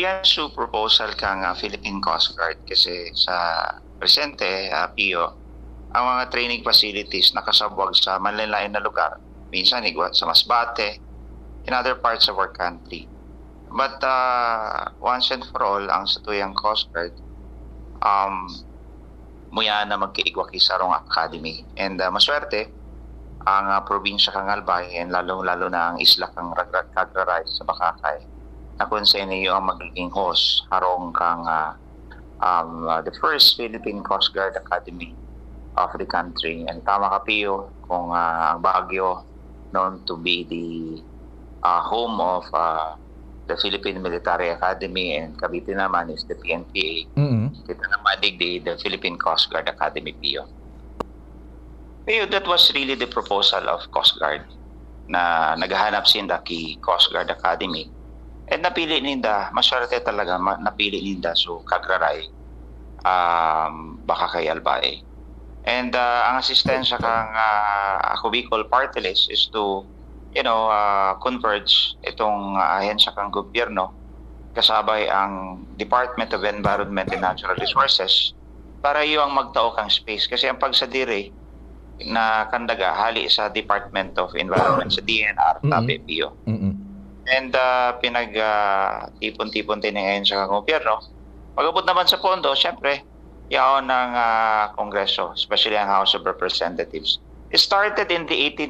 Yan su proposal kang uh, Philippine Coast Guard kasi sa presente, uh, PIO, ang mga training facilities nakasabwag sa manlalain na lugar. Minsan igwa sa Masbate, in other parts of our country. But uh, once and for all, ang satuyang Coast Guard, um, muya na magkiigwaki sa Rong Academy. And uh, maswerte, ang uh, probinsya kang Albay, and lalong-lalo na ang isla kang Kagraray sa Bakakay, kung sa inyo ang magiging host, harong kang uh, um, uh, the first Philippine Coast Guard Academy of the country. And tama ka, Pio, kung uh, ang Baguio known to be the uh, home of uh, the Philippine Military Academy and Cavite naman is the PNPA. Mm-mm. Kita naman digdi the Philippine Coast Guard Academy, Pio. Pio, that was really the proposal of Coast Guard na naghahanap sinda ki Coast Guard Academy. And napili ninda, maswerte talaga, napili ninda so Kagraray, um, baka kay Albae. And uh, ang asistensya kang uh, ako Bicol Party List is to you know, uh, converge itong uh, ahensya kang gobyerno kasabay ang Department of Environment and Natural Resources para yung magtao kang space. Kasi ang pagsadiri na kandaga hali sa Department of Environment sa DNR, Mhm. tabi. Mm-mm. And uh, pinag uh, din ngayon sa gobyerno. Pagabot naman sa pondo, syempre, yaon ng uh, Kongreso, especially ang House of Representatives. It started in the 18